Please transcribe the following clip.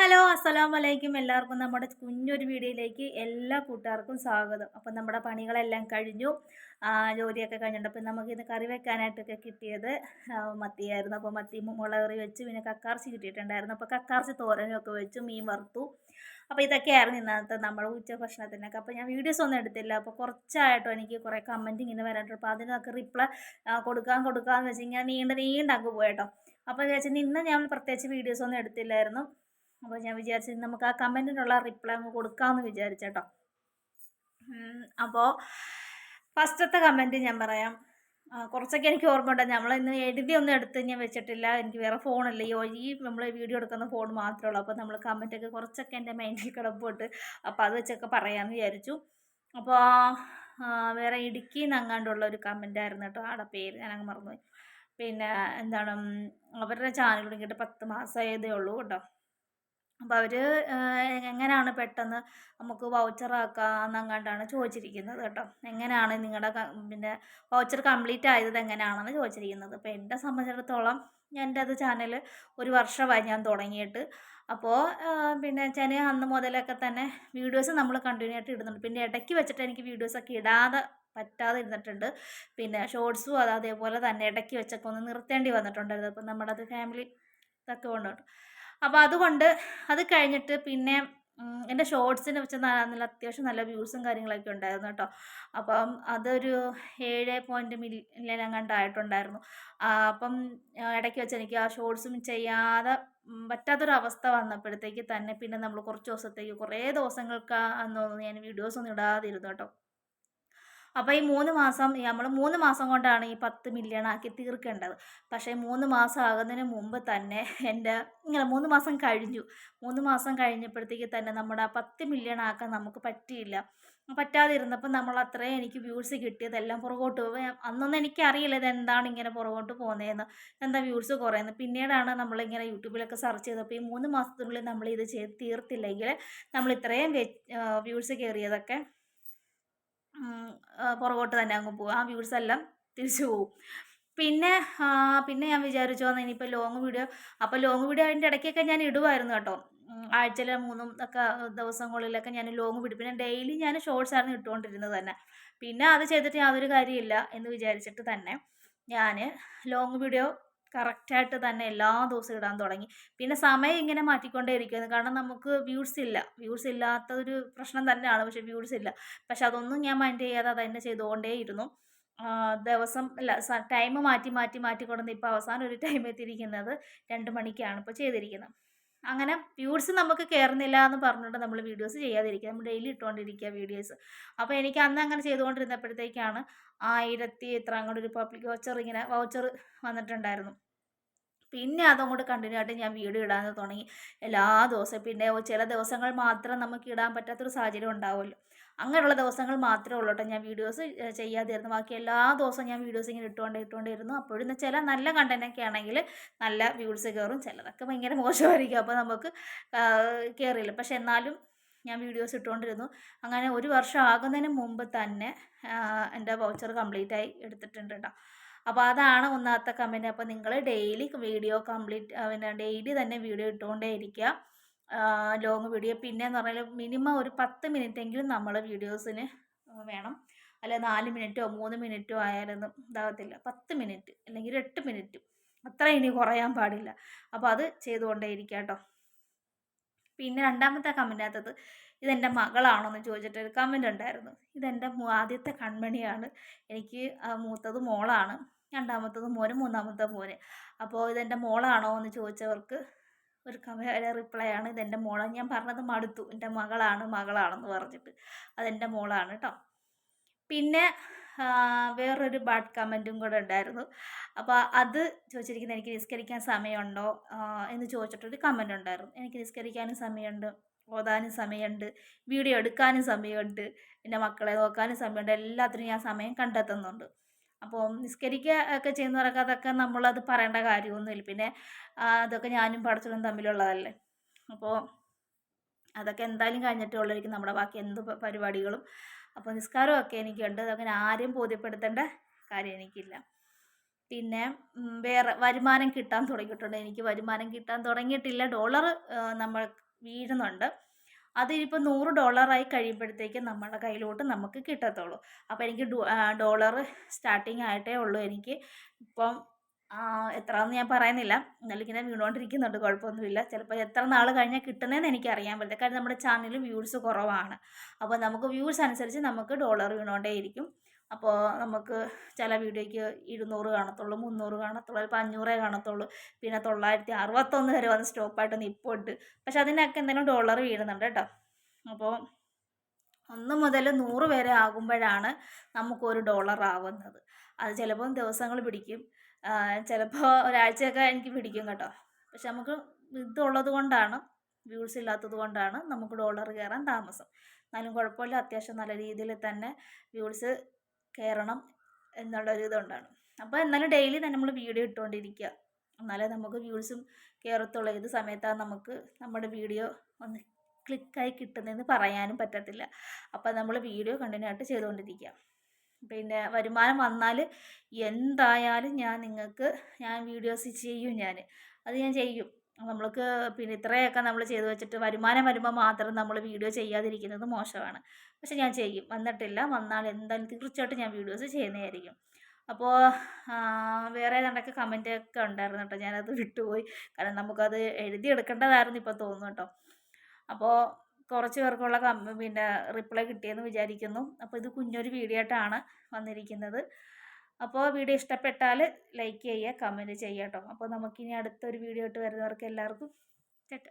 Hello അസ്സലാം വലൈക്കും എല്ലാവർക്കും നമ്മുടെ കുഞ്ഞൊരു വീഡിയോയിലേക്ക് എല്ലാ കൂട്ടുകാർക്കും സ്വാഗതം. അപ്പം നമ്മുടെ പണികളെല്ലാം കഴിഞ്ഞു. ജോലിയൊക്കെ കഴിഞ്ഞിട്ടപ്പം നമുക്കിന്ന് കറി വെക്കാനായിട്ടൊക്കെ കിട്ടിയത് മത്തിയായിരുന്നു. അപ്പോൾ മത്തി മുളക് കറി വെച്ച് പിന്നെ കക്കാർച്ചി കിട്ടിയിട്ടുണ്ടായിരുന്നു. അപ്പോൾ കക്കാർച്ചി തോരനൊക്കെ വെച്ചു മീൻ വറുത്തു. അപ്പോൾ ഇതൊക്കെയായിരുന്നു ഇന്നത്തെ നമ്മുടെ ഉച്ച ഭക്ഷണത്തിനൊക്കെ. അപ്പോൾ ഞാൻ വീഡിയോസ് ഒന്നും എടുത്തില്ല. അപ്പോൾ കുറച്ചായിട്ടോ എനിക്ക് കുറേ കമന്റ് ഇങ്ങനെ വരാനുണ്ട്. അപ്പോൾ അതിനൊക്കെ റിപ്ലൈ കൊടുക്കാൻ കൊടുക്കാമെന്ന് വെച്ച് കഴിഞ്ഞാൽ നീണ്ട നീണ്ട അങ്ങ് പോയട്ടോ അപ്പോൾ വെച്ചാൽ ഇന്ന് ഞാൻ പ്രത്യേകിച്ച് വീഡിയോസ് ഒന്നും എടുത്തില്ലായിരുന്നു. അപ്പോൾ ഞാൻ വിചാരിച്ചു ഇന്ന് നമുക്ക് ആ കമന്റിനുള്ള റിപ്ലൈ അങ്ങ് കൊടുക്കാമെന്ന് വിചാരിച്ചേട്ടോ. അപ്പോൾ ഫസ്റ്റത്തെ കമന്റ് ഞാൻ പറയാം. കുറച്ചൊക്കെ എനിക്ക് ഓർമ്മയുണ്ട്. നമ്മളിന്ന് എഴുതി ഒന്നും എടുത്ത് ഞാൻ വെച്ചിട്ടില്ല. എനിക്ക് വേറെ ഫോണില്ല ഈ ഒഴി നമ്മൾ വീഡിയോ എടുക്കുന്ന ഫോൺ മാത്രമേ ഉള്ളൂ. അപ്പോൾ നമ്മൾ കമന്റൊക്കെ കുറച്ചൊക്കെ എന്റെ മൈൻഡിൽ കിടപ്പുണ്ട്. അപ്പോൾ അത് വെച്ചൊക്കെ പറയാമെന്ന് വിചാരിച്ചു. അപ്പോൾ വേറെ ഇടുക്കി നങ്ങാണ്ടുള്ള ഒരു കമന്റ് ആയിരുന്നു കേട്ടോ. ആടെ പേര് ഞാനങ്ങ് മറന്നുപോയി. പിന്നെ എന്താണ് അവരുടെ ചാനൽ തുടങ്ങിയിട്ട് പത്ത് മാസമായതേ ഉള്ളൂ കേട്ടോ. അപ്പോൾ അവർ എങ്ങനെയാണ് പെട്ടെന്ന് നമുക്ക് വൗച്ചറാക്കാന്നങ്ങാണ്ടാണ് ചോദിച്ചിരിക്കുന്നത് കേട്ടോ. എങ്ങനെയാണ് നിങ്ങളുടെ പിന്നെ വൗച്ചർ കംപ്ലീറ്റ് ആയത് എങ്ങനെയാണെന്ന് ചോദിച്ചിരിക്കുന്നത്. അപ്പോൾ എന്നെ സംബന്ധിച്ചിടത്തോളം എന്റെ അത് ചാനൽ ഒരു വർഷമായി ഞാൻ തുടങ്ങിയിട്ട്. അപ്പോൾ പിന്നെ വെച്ചാൽ അന്ന് മുതലൊക്കെ തന്നെ വീഡിയോസ് നമ്മൾ കണ്ടിന്യൂ ആയിട്ട് ഇടുന്നുണ്ട്. പിന്നെ ഇടയ്ക്ക് വെച്ചിട്ട് എനിക്ക് വീഡിയോസൊക്കെ ഇടാതെ പറ്റാതെ ഇരുന്നിട്ടുണ്ട്. പിന്നെ ഷോർട്സും അത് അതേപോലെ തന്നെ ഇടയ്ക്ക് വെച്ചൊക്കെ ഒന്ന് നിർത്തേണ്ടി വന്നിട്ടുണ്ടായിരുന്നു. അപ്പം നമ്മുടെ അത് ഫാമിലി ഇതൊക്കെ കൊണ്ടുണ്ട്. അപ്പോൾ അതുകൊണ്ട് അത് കഴിഞ്ഞിട്ട് പിന്നെ എന്റെ ഷോർട്സിന് വെച്ച് നല്ല അത്യാവശ്യം നല്ല വ്യൂസും കാര്യങ്ങളൊക്കെ ഉണ്ടായിരുന്നു കേട്ടോ. അപ്പം അതൊരു ഏഴ് പോയിന്റ് മില്യൻ അങ്ങാണ്ട് ആയിട്ടുണ്ടായിരുന്നു. അപ്പം ഇടയ്ക്ക് വെച്ച് എനിക്ക് ആ ഷോർട്സും ചെയ്യാതെ പറ്റാത്തൊരവസ്ഥ വന്നപ്പോഴത്തേക്ക് തന്നെ പിന്നെ നമ്മൾ കുറച്ച് ദിവസത്തേക്ക് കുറേ ദിവസങ്ങൾക്ക് ഞാൻ വീഡിയോസ് ഒന്നും ഇടാതിരുന്നു കേട്ടോ. അപ്പോൾ ഈ മൂന്ന് മാസം നമ്മൾ മൂന്ന് മാസം കൊണ്ടാണ് ഈ പത്ത് മില്യൺ ആക്കി തീർക്കേണ്ടത്. പക്ഷേ മൂന്ന് മാസം ആകുന്നതിന് മുമ്പ് തന്നെ എന്റെ ഇങ്ങനെ മൂന്ന് മാസം കഴിഞ്ഞു. മൂന്ന് മാസം കഴിഞ്ഞപ്പോഴത്തേക്ക് തന്നെ നമ്മുടെ ആ പത്ത് മില്യൺ ആക്കാൻ നമുക്ക് പറ്റിയില്ല. പറ്റാതിരുന്നപ്പോൾ നമ്മൾ അത്രയും എനിക്ക് വ്യൂസ് കിട്ടിയതെല്ലാം പുറകോട്ട് പോയി. അന്നൊന്നും എനിക്കറിയില്ല ഇത് എന്താണ് ഇങ്ങനെ പുറകോട്ട് പോകുന്നതെന്ന്. എന്താ വ്യൂസ് കുറയുന്നത്? പിന്നീടാണ് നമ്മളിങ്ങനെ യൂട്യൂബിലൊക്കെ സെർച്ച് ചെയ്തപ്പോൾ ഈ മൂന്ന് മാസത്തിനുള്ളിൽ നമ്മൾ ഇത് ചെയ്ത് തീർത്തില്ലെങ്കിൽ നമ്മൾ ഇത്രയും വ്യൂസ് കയറിയതൊക്കെ പുറകോട്ട് തന്നെ അങ്ങ് പോകും ആ വ്യൂസ് എല്ലാം തിരിച്ചു പോകും പിന്നെ പിന്നെ ഞാൻ വിചാരിച്ചു വന്നാൽ ഇനിയിപ്പോൾ ലോങ് വീഡിയോ അപ്പോൾ ലോങ് വീഡിയോ അതിന്റെ ഇടയ്ക്കൊക്കെ ഞാൻ ഇടുമായിരുന്നു കേട്ടോ. ആഴ്ചയിലെ മൂന്നും ഒക്കെ ദിവസങ്ങളിലൊക്കെ ഞാൻ ലോങ് വീഡിയോ പിന്നെ ഡെയിലി ഞാൻ ഷോർട്സ് ആയിരുന്നു ഇട്ടുകൊണ്ടിരുന്നത് തന്നെ. പിന്നെ അത് ചെയ്തിട്ട് യാതൊരു കാര്യമില്ല എന്ന് വിചാരിച്ചിട്ട് തന്നെ ഞാൻ ലോങ് വീഡിയോ കറക്റ്റായിട്ട് തന്നെ എല്ലാ ദിവസവും ഇടാൻ തുടങ്ങി. പിന്നെ സമയം ഇങ്ങനെ മാറ്റിക്കൊണ്ടേ ഇരിക്കുന്നു കാരണം നമുക്ക് വ്യൂസ് ഇല്ല. വ്യൂസ് ഇല്ലാത്തൊരു പ്രശ്നം തന്നെയാണ്. പക്ഷെ വ്യൂസ് ഇല്ല. പക്ഷെ അതൊന്നും ഞാൻ മൈൻഡ് ചെയ്യാതെ അത് തന്നെ ചെയ്തുകൊണ്ടേ ഇരുന്നു ദിവസം അല്ല ടൈം മാറ്റി മാറ്റി മാറ്റി കൊണ്ടുവന്ന് ഇപ്പോൾ അവസാനം ഒരു ടൈം എത്തിയിരിക്കുന്നത് രണ്ട് മണിക്കാണ് ഇപ്പോൾ ചെയ്തിരിക്കുന്നത്. അങ്ങനെ വ്യൂസ് നമുക്ക് കയറുന്നില്ല എന്ന് പറഞ്ഞിട്ട് നമ്മൾ വീഡിയോസ് ചെയ്യാതിരിക്കുക. നമ്മൾ ഡെയിലി ഇട്ടുകൊണ്ടിരിക്കുക വീഡിയോസ് അപ്പോൾ എനിക്ക് അന്ന് അങ്ങനെ ചെയ്തുകൊണ്ടിരുന്നപ്പോഴത്തേക്കാണ് ആയിരത്തി എത്ര അങ്ങോട്ട് ഒരു പബ്ലിക് വൗച്ചർ ഇങ്ങനെ വൗച്ചർ വന്നിട്ടുണ്ടായിരുന്നു. പിന്നെ അതും അതങ്ങോട്ട് കണ്ടിന്യൂ ആയിട്ട് ഞാൻ വീഡിയോ ഇടാൻ തുടങ്ങി. എല്ലാ ദിവസവും പിന്നെ ചില ദിവസങ്ങൾ മാത്രം നമുക്ക് ഇടാൻ പറ്റാത്തൊരു സാഹചര്യം ഉണ്ടാവുമല്ലോ. അങ്ങനെയുള്ള ദിവസങ്ങൾ മാത്രമേ ഉള്ളൂ കേട്ടോ ഞാൻ വീഡിയോസ് ചെയ്യാതിരുന്നു. ബാക്കി എല്ലാ ദിവസവും ഞാൻ വീഡിയോസ് ഇങ്ങനെ ഇട്ടുകൊണ്ടേ ഇട്ടുകൊണ്ടിരുന്നു അപ്പോഴും ചില നല്ല കണ്ടന്റൊക്കെ ആണെങ്കിൽ നല്ല വ്യൂസ് കയറും. ചിലതൊക്കെ ഭയങ്കര മോശമായിരിക്കും. അപ്പോൾ നമുക്ക് കയറിയില്ല പക്ഷെ എന്നാലും ഞാൻ വീഡിയോസ് ഇട്ടുകൊണ്ടിരുന്നു. അങ്ങനെ ഒരു വർഷം ആകുന്നതിന് മുമ്പ് തന്നെ എന്റെ വൗച്ചർ കംപ്ലീറ്റ് ആയി എടുത്തിട്ടുണ്ട് കേട്ടോ അപ്പോൾ അതാണ് ഒന്നാമത്തെ കമന്റ് അപ്പോൾ നിങ്ങൾ ഡെയിലി വീഡിയോ കംപ്ലീറ്റ് പിന്നെ ഡെയിലി തന്നെ വീഡിയോ ഇട്ടുകൊണ്ടേ ഇരിക്കുക. Long video. പിന്നെ എന്ന് പറഞ്ഞാൽ മിനിമം ഒരു പത്ത് മിനിറ്റ് എങ്കിലും നമ്മൾ വീഡിയോസിന് വേണം. അല്ല നാല് മിനിറ്റോ മൂന്ന് മിനിറ്റോ ആയാലൊന്നും ഇതാകത്തില്ല പത്ത് മിനിറ്റ് അല്ലെങ്കിൽ എട്ട് മിനിറ്റ്. അത്ര ഇനി കുറയാൻ പാടില്ല. അപ്പോൾ അത് ചെയ്തുകൊണ്ടേ ഇരിക്കുക കേട്ടോ പിന്നെ രണ്ടാമത്തെ കമന്റിനകത്തത് ഇതെന്റെ മകളാണോ എന്ന് ചോദിച്ചിട്ട് ഒരു കമന്റ് ഉണ്ടായിരുന്നു. ഇതെന്റെ ആദ്യത്തെ കൺമണിയാണ്. എനിക്ക് മൂത്തത് മോളാണ്. രണ്ടാമത്തത് മോന് മൂന്നാമത്തെ മോന്. അപ്പോൾ ഇതെന്റെ മോളാണോ എന്ന് ചോദിച്ചവർക്ക് ഒരു കമ റിപ്ലൈ ആണ്. ഇതെന്റെ മോളാണ് ഞാൻ പറഞ്ഞത് മടുത്തു. എന്റെ മകളാണ് മകളാണെന്ന് പറഞ്ഞിട്ട്. അതെന്റെ മോളാണ് കേട്ടോ പിന്നെ വേറൊരു ബാഡ് കമന്റും കൂടെ ഉണ്ടായിരുന്നു. അപ്പോൾ അത് ചോദിച്ചിരിക്കുന്നത് എനിക്ക് നിസ്കരിക്കാൻ സമയമുണ്ടോ? എന്ന് ചോദിച്ചിട്ടൊരു കമന്റ് ഉണ്ടായിരുന്നു. എനിക്ക് നിസ്കരിക്കാനും സമയമുണ്ട്. ഓതാനും സമയമുണ്ട്. വീഡിയോ എടുക്കാനും സമയമുണ്ട്. എന്റെ മക്കളെ നോക്കാനും സമയമുണ്ട്. എല്ലാത്തിനും ഞാൻ സമയം കണ്ടെത്തുന്നുണ്ട്. അപ്പോൾ നിസ്കരിക്കുക ഒക്കെ ചെയ്യുന്നവരൊക്കെ അതൊക്കെ നമ്മളത് പറയേണ്ട കാര്യമൊന്നുമില്ല. പിന്നെ അതൊക്കെ ഞാനും പഠിച്ചതും തമ്മിലുള്ളതല്ലേ? അപ്പോൾ അതൊക്കെ എന്തായാലും കഴിഞ്ഞിട്ടേ ഉള്ളായിരിക്കും നമ്മുടെ ബാക്കി എന്ത് പരിപാടികളും. അപ്പോൾ നിസ്കാരമൊക്കെ എനിക്കുണ്ട്. അതൊക്കെ ആരെയും ബോധ്യപ്പെടുത്തേണ്ട കാര്യം എനിക്കില്ല. പിന്നെ വേറെ വരുമാനം കിട്ടാൻ തുടങ്ങിയിട്ടുണ്ട്. എനിക്ക് വരുമാനം കിട്ടാൻ തുടങ്ങിയിട്ടില്ല. ഡോളർ നമ്മൾ വീഴുന്നുണ്ട്. അതിനിപ്പോൾ നൂറ് ഡോളറായി കഴിയുമ്പോഴത്തേക്കും നമ്മുടെ കയ്യിലോട്ട് നമുക്ക് കിട്ടത്തുള്ളൂ. അപ്പോൾ എനിക്ക് ഡോളർ സ്റ്റാർട്ടിങ് ആയിട്ടേ ഉള്ളൂ എനിക്ക്. ഇപ്പം എത്രയെന്ന് ഞാൻ പറയുന്നില്ല. എന്നാലും ഇങ്ങനെ വീണുകൊണ്ടിരിക്കുന്നുണ്ട് കുഴപ്പമൊന്നുമില്ല. ചിലപ്പോൾ എത്ര നാൾ കഴിഞ്ഞാൽ കിട്ടുന്നതെന്ന് എനിക്ക് അറിയാൻ പറ്റില്ല. കാരണം നമ്മുടെ ചാനലിൽ വ്യൂസ് കുറവാണ്. അപ്പോൾ നമുക്ക് വ്യൂസ് അനുസരിച്ച് നമുക്ക് ഡോളർ വീണുകൊണ്ടേയിരിക്കും അപ്പോൾ നമുക്ക് ചില വീഡിയോയ്ക്ക് ഇരുന്നൂറ് കാണത്തുള്ളൂ മുന്നൂറ് കാണത്തുള്ളൂ ചിലപ്പോൾ അഞ്ഞൂറേ കാണത്തുള്ളൂ. പിന്നെ തൊള്ളായിരത്തി അറുപത്തൊന്ന് വരെ വന്ന് സ്റ്റോപ്പായിട്ട് നിൽപ്പുണ്ട് പക്ഷെ അതിനൊക്കെ എന്തെങ്കിലും ഡോളർ വീഴുന്നുണ്ട് കേട്ടോ. അപ്പോൾ ഒന്ന് മുതൽ നൂറ് വരെ ആകുമ്പോഴാണ് നമുക്കൊരു ഡോളർ ആവുന്നത്. അത് ചിലപ്പോൾ ദിവസങ്ങൾ പിടിക്കും. ചിലപ്പോൾ ഒരാഴ്ചയൊക്കെ എനിക്ക് പിടിക്കും കേട്ടോ. പക്ഷെ നമുക്ക് ഇതുള്ളത് കൊണ്ടാണ് വ്യൂസ് ഇല്ലാത്തത് കൊണ്ടാണ് നമുക്ക് ഡോളർ കയറാൻ താമസം. എന്നാലും കുഴപ്പമില്ല. അത്യാവശ്യം നല്ല രീതിയിൽ തന്നെ വ്യൂസ് കയറണം എന്നുള്ളൊരു ഇതുകൊണ്ടാണ് അപ്പോൾ എന്നാലും ഡെയിലി തന്നെ നമ്മൾ വീഡിയോ ഇട്ടുകൊണ്ടിരിക്കുക എന്നാലേ നമുക്ക് വ്യൂസും കയറത്തുള്ളൂ ഏത് സമയത്താണ് നമുക്ക് നമ്മുടെ വീഡിയോ ഒന്ന് ക്ലിക്കായി കിട്ടുന്നതെന്ന് പറയാനും പറ്റത്തില്ല. അപ്പോൾ നമ്മൾ വീഡിയോ കണ്ടിന്യൂ ആയിട്ട് ചെയ്തുകൊണ്ടിരിക്കുക പിന്നെ വരുമാനം വന്നാൽ എന്തായാലും ഞാൻ നിങ്ങൾക്ക് ഞാൻ വീഡിയോസ് ചെയ്യും ഞാൻ അത് ഞാൻ ചെയ്യും. നമ്മൾക്ക് പിന്നെ ഇത്രയൊക്കെ നമ്മൾ ചെയ്തു വെച്ചിട്ട് വരുമാനം വരുമ്പോൾ മാത്രം നമ്മൾ വീഡിയോ ചെയ്യാതിരിക്കുന്നത് മോശമാണ്. പക്ഷെ ഞാൻ ചെയ്യും. വന്നിട്ടില്ല. വന്നാൽ എന്തായാലും തീർച്ചയായിട്ടും ഞാൻ വീഡിയോസ് ചെയ്യുന്നതായിരിക്കും. അപ്പോൾ വേറെ ഏതാണ്ടൊക്കെ കമന്റ് ഒക്കെ ഉണ്ടായിരുന്നു കേട്ടോ. ഞാനത് വിട്ടുപോയി. കാരണം നമുക്കത് എഴുതിയെടുക്കേണ്ടതായിരുന്നു ഇപ്പോൾ തോന്നുന്നു കേട്ടോ. അപ്പോൾ കുറച്ച് പേർക്കുള്ള പിന്നെ റിപ്ലൈ കിട്ടിയെന്ന് വിചാരിക്കുന്നു. അപ്പോൾ ഇത് കുഞ്ഞൊരു വീഡിയോ ആയിട്ടാണ് വന്നിരിക്കുന്നത്. അപ്പോൾ വീഡിയോ ഇഷ്ടപ്പെട്ടാൽ ലൈക്ക് ചെയ്യുക കമന്റ് ചെയ്യാം കേട്ടോ അപ്പോൾ നമുക്കിനി അടുത്തൊരു വീഡിയോ ആയിട്ട് വരുന്നവർക്ക് എല്ലാവർക്കും ചേട്ടാ